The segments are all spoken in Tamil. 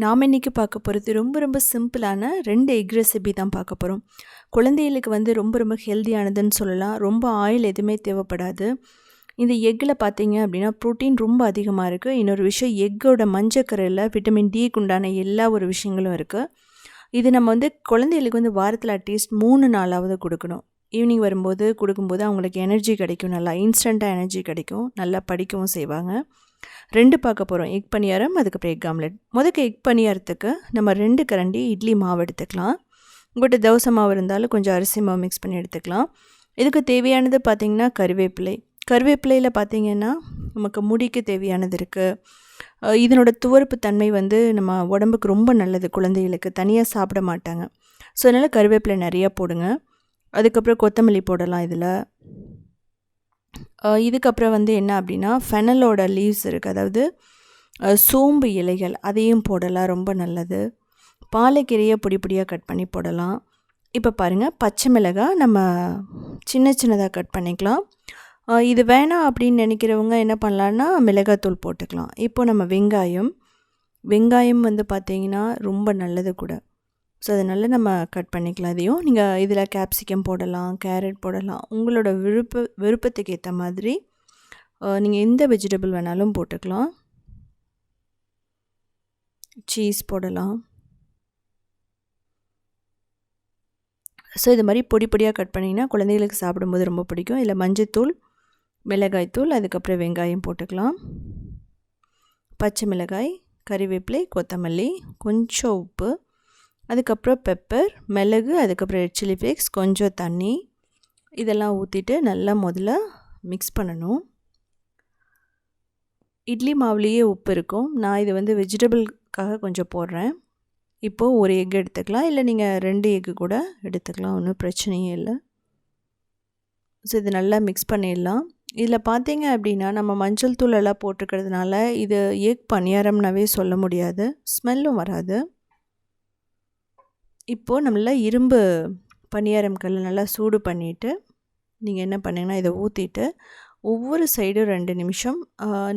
நாம் இன்றைக்கி பார்க்க போகிறது ரொம்ப ரொம்ப சிம்பிளான ரெண்டு எக் ரெசிபி தான் பார்க்க போகிறோம் குழந்தைகளுக்கு வந்து ரொம்ப ரொம்ப ஹெல்த்தியானதுன்னு சொல்லலாம். ரொம்ப ஆயில் எதுவுமே தேவைப்படாது. இந்த எக்கில் பார்த்தீங்க அப்படின்னா ப்ரோட்டீன் ரொம்ப அதிகமாக இருக்குது இன்னொரு விஷயம் எக்கோட மஞ்சக்கரையில் விட்டமின் டிக்கு உண்டான எல்லா ஒரு விஷயங்களும் இருக்குது இது நம்ம வந்து குழந்தைகளுக்கு வந்து வாரத்தில் அட்லீஸ்ட் மூணு நாளாவது கொடுக்கணும். ஈவினிங் வரும்போது கொடுக்கும்போது அவங்களுக்கு எனர்ஜி கிடைக்கும். நல்லா இன்ஸ்டண்ட்டாக எனர்ஜி கிடைக்கும். நல்லா படிக்கவும் செய்வாங்க. ரெண்டு பார்க்க போகிறோம் எக் பணியாரம் அதுக்கப்புறம் எக் ஆம்லெட். முதக்க எக் பணியாரத்துக்கு நம்ம ரெண்டு கரண்டி இட்லி மாவு எடுத்துக்கலாம். உங்கள்கிட்ட தோசை மாவு இருந்தாலும் கொஞ்சம் அரிசி மாவு மிக்ஸ் பண்ணி எடுத்துக்கலாம். இதுக்கு தேவையானது பார்த்திங்கன்னா கருவேப்பிலை. கருவேப்பிலையில் பார்த்திங்கன்னா நமக்கு முடிக்கு தேவையானது இருக்குது இதனோட துவர்ப்பு தன்மை வந்து நம்ம உடம்புக்கு ரொம்ப நல்லது. குழந்தைகளுக்கு தனியாக சாப்பிட மாட்டாங்க. ஸோ அதனால் கருவேப்பிலை நிறையா போடுங்க. அதுக்கப்புறம் கொத்தமல்லி போடலாம் இதில். இதுக்கப்புறம் வந்து என்ன அப்படின்னா ஃபெனலோட லீவ்ஸ் இருக்குது அதாவது சோம்பு இலைகள் அதையும் போடலாம். ரொம்ப நல்லது. பாலைக்கீரையை பொடி பொடியாக கட் பண்ணி போடலாம். இப்போ பாருங்கள் பச்சை மிளகாய் நம்ம சின்ன சின்னதாக கட் பண்ணிக்கலாம். இது வேணாம் அப்படின்னு நினைக்கிறவங்க என்ன பண்ணலான்னா மிளகாத்தூள் போட்டுக்கலாம். இப்போ நம்ம வெங்காயம். வெங்காயம் வந்து பார்த்திங்கன்னா ரொம்ப நல்லது கூட. ஸோ அதனால் நம்ம கட் பண்ணிக்கலாம் இதையும். நீங்கள் இதில் கேப்சிகம் போடலாம் கேரட் போடலாம். உங்களோட விருப்ப விருப்பத்துக்கு ஏற்ற மாதிரி நீங்கள் எந்த வெஜிடபிள் வேணாலும் போட்டுக்கலாம். சீஸ் போடலாம். ஸோ இது மாதிரி பொடி பொடியாக கட் பண்ணிங்கன்னா குழந்தைகளுக்கு சாப்பிடும்போது ரொம்ப பிடிக்கும். இல்லை மஞ்சத்தூள் மிளகாய்த்தூள் அதுக்கப்புறம் வெங்காயம் போட்டுக்கலாம். பச்சை மிளகாய் கறிவேப்பிலை கொத்தமல்லி கொஞ்சம் உப்பு. அதுக்கப்புறம் பெப்பர் மிளகு அதுக்கப்புறம் ரெட் சில்லி ஃப்ளேக்ஸ் கொஞ்சம் தண்ணி. இதெல்லாம் ஊற்றிட்டு நல்லா முதல்ல மிக்ஸ் பண்ணணும். இட்லி மாவுலேயே உப்பு இருக்கும். நான் இது வந்து வெஜிடபிள்காக கொஞ்சம் போடுறேன். இப்போது ஒரு எக் எடுத்துக்கலாம். இல்லை நீங்கள் ரெண்டு எக்கு கூட எடுத்துக்கலாம். ஒன்றும் பிரச்சனையே இல்லை. ஸோ இது நல்லா மிக்ஸ் பண்ணிடலாம். இதில் பார்த்தீங்க அப்படின்னா நம்ம மஞ்சள் தூள் எல்லாம் இது எக் பணியாரம்னாவே சொல்ல முடியாது. ஸ்மெல்லும் வராது. இப்போது நம்மள இரும்பு பணியாரம் கல் நல்லா சூடு பண்ணிவிட்டு நீங்கள் என்ன பண்ணிங்கன்னா இதை ஊற்றிட்டு ஒவ்வொரு சைடும் ரெண்டு நிமிஷம்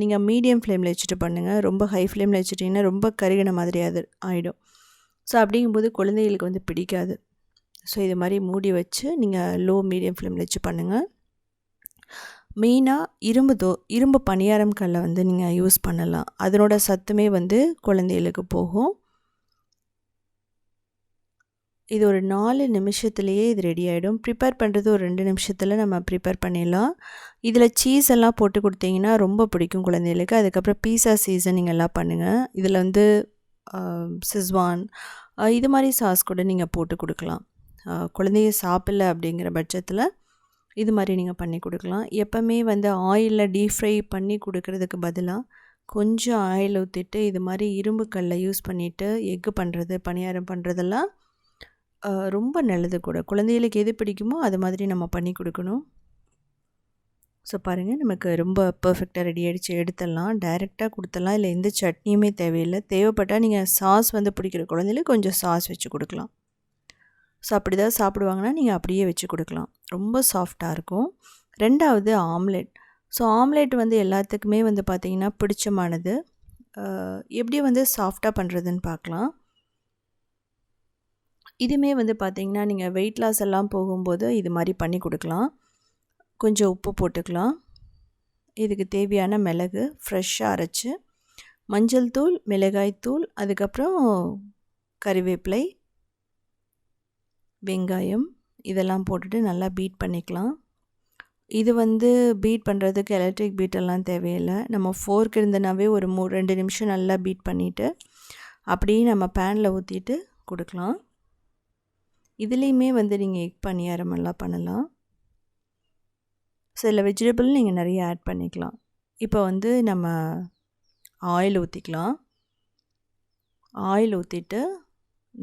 நீங்கள் மீடியம் ஃப்ளேமில் வச்சுட்டு பண்ணுங்கள் ரொம்ப ஹை ஃப்ளேமில் வச்சுட்டிங்கன்னா ரொம்ப கருகின மாதிரி அது ஆகிடும் ஸோ அப்படிங்கும்போது குழந்தைகளுக்கு வந்து பிடிக்காது. ஸோ இது மாதிரி மூடி வச்சு நீங்கள் லோ மீடியம் ஃப்ளேமில் வச்சு பண்ணுங்கள் மெயினாக இரும்பு தோ இரும்பு பணியாரம் கல்லை வந்து நீங்கள் யூஸ் பண்ணலாம். அதனோட சத்துமே வந்து குழந்தைகளுக்கு போகும். இது ஒரு நாலு நிமிஷத்துலேயே இது ரெடி ஆகிடும் ப்ரிப்பேர் பண்ணுறது ஒரு ரெண்டு நிமிஷத்தில் நம்ம ப்ரிப்பேர் பண்ணிடலாம். இதில் சீஸ் எல்லாம் போட்டு கொடுத்தீங்கன்னா ரொம்ப பிடிக்கும் குழந்தைகளுக்கு. அதுக்கப்புறம் பீஸா சீசனிங் எல்லாம் பண்ணுங்கள் இதில் வந்து சிஸ்வான் இது மாதிரி சாஸ் கூட நீங்கள் போட்டு கொடுக்கலாம். குழந்தைய சாப்பிடல அப்படிங்கிற பட்சத்தில் இது மாதிரி நீங்கள் பண்ணி கொடுக்கலாம். எப்போவுமே வந்து ஆயிலில் டீப் ஃப்ரை பண்ணி கொடுக்கறதுக்கு பதிலாக கொஞ்சம் ஆயில் ஊற்றிட்டு இது மாதிரி இரும்பு கல்லை யூஸ் பண்ணிவிட்டு எக்கு பண்ணுறது பணியாரம் பண்ணுறதெல்லாம் ரொம்ப நல்லது கூட. குழந்தைகளுக்கு எது பிடிக்குமோ அது மாதிரி நம்ம பண்ணி கொடுக்கணும். ஸோ பாருங்கள் நமக்கு ரொம்ப பர்ஃபெக்டாக ரெடி ஆகிடுச்சு எடுத்துடலாம். டைரெக்டாக கொடுத்துடலாம். இல்லை எந்த சட்னியுமே தேவையில்லை. தேவைப்பட்டால் நீங்கள் சாஸ் வந்து பிடிக்கிற குழந்தைகளுக்கு கொஞ்சம் சாஸ் வச்சு கொடுக்கலாம். ஸோ அப்படி தான் சாப்பிடுவாங்கன்னா நீங்கள் அப்படியே வச்சு கொடுக்கலாம். ரொம்ப சாஃப்டாக இருக்கும். ரெண்டாவது ஆம்லெட் ஸோ ஆம்லெட் வந்து எல்லாத்துக்குமே வந்து பார்த்திங்கன்னா பிடிச்சமானது. எப்படி வந்து சாஃப்டாக பண்ணுறதுன்னு பார்க்கலாம் இதுவுமே வந்து பார்த்திங்கன்னா நீங்கள் வெயிட் லாஸ் எல்லாம் போகும்போது இது மாதிரி பண்ணி கொடுக்கலாம். கொஞ்சம் உப்பு போட்டுக்கலாம். இதுக்கு தேவையான மிளகு ஃப்ரெஷ்ஷாக அரைச்சி மஞ்சள் தூள் மிளகாய் தூள் அதுக்கப்புறம் கறிவேப்பிலை வெங்காயம் இதெல்லாம் போட்டுட்டு நல்லா பீட் பண்ணிக்கலாம். இது வந்து பீட் பண்ணுறதுக்கு எலக்ட்ரிக் பீட்டெல்லாம் தேவையில்லை. நம்ம ஃபோர்க் இருந்தனாவே ஒரு மூ ரெண்டு நிமிஷம் நல்லா பீட் பண்ணிவிட்டு அப்படியே நம்ம பேனில் ஊற்றிட்டு கொடுக்கலாம். இதுலேயுமே வந்து நீங்கள் எக் பணியாரமெல்லாம் பண்ணலாம். சில வெஜிடபிள் நீங்கள் நிறைய ஆட் பண்ணிக்கலாம். இப்போ வந்து நம்ம ஆயில் ஊற்றிக்கலாம் ஆயில் ஊற்றிட்டு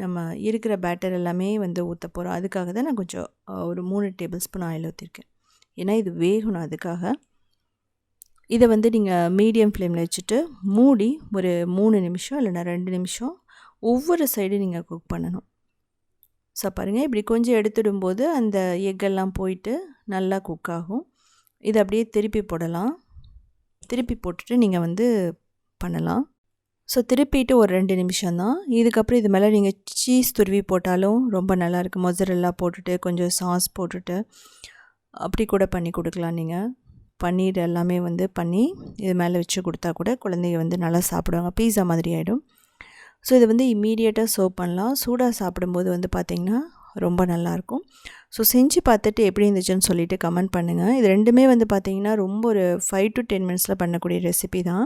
நம்ம இருக்கிற பேட்டர் எல்லாமே வந்து ஊற்ற போகிறோம் அதுக்காக தான் நான் கொஞ்சம் ஒரு மூணு டேபிள் ஸ்பூன் ஆயில் ஊற்றிருக்கேன் ஏன்னா இது வேகணும் அதுக்காக. இதை வந்து நீங்கள் மீடியம் ஃப்ளேமில் வச்சுட்டு மூடி ஒரு மூணு நிமிஷம் இல்லைனா ரெண்டு நிமிஷம் ஒவ்வொரு சைடு நீங்கள் குக் பண்ணணும். ஸோ பாருங்கள் இப்படி கொஞ்சம் எடுத்துடும்போது அந்த எக்கெல்லாம் போயிட்டு நல்லா குக் ஆகும். இதை அப்படியே திருப்பி போடலாம். திருப்பி போட்டுட்டு நீங்கள் வந்து பண்ணலாம். ஸோ திருப்பிட்டு ஒரு ரெண்டு நிமிஷம் தான். இதுக்கப்புறம் இது மேலே நீங்கள் சீஸ் துருவி போட்டாலும் ரொம்ப நல்லாயிருக்கு மொசரெல்லாம் போட்டுட்டு கொஞ்சம் சாஸ் போட்டுட்டு அப்படி கூட பண்ணி கொடுக்கலாம் நீங்கள் பன்னீர் எல்லாமே வந்து பண்ணி இது மேலே வச்சு கொடுத்தா கூட குழந்தைங்க வந்து நல்லா சாப்பிடுவாங்க. பீஸா மாதிரி ஆகிடும் ஸோ இதை வந்து இம்மீடியட்டாக சர்வ் பண்ணலாம். சூடாக சாப்பிடும்போது வந்து பார்த்திங்கன்னா ரொம்ப நல்லாயிருக்கும். ஸோ செஞ்சு பார்த்துட்டு எப்படி இருந்துச்சுன்னு சொல்லிவிட்டு கமெண்ட் பண்ணுங்கள் இது ரெண்டுமே வந்து பார்த்திங்கன்னா ரொம்ப ஒரு ஃபைவ் டு டென் மினிட்ஸில் பண்ணக்கூடிய ரெசிபி தான்.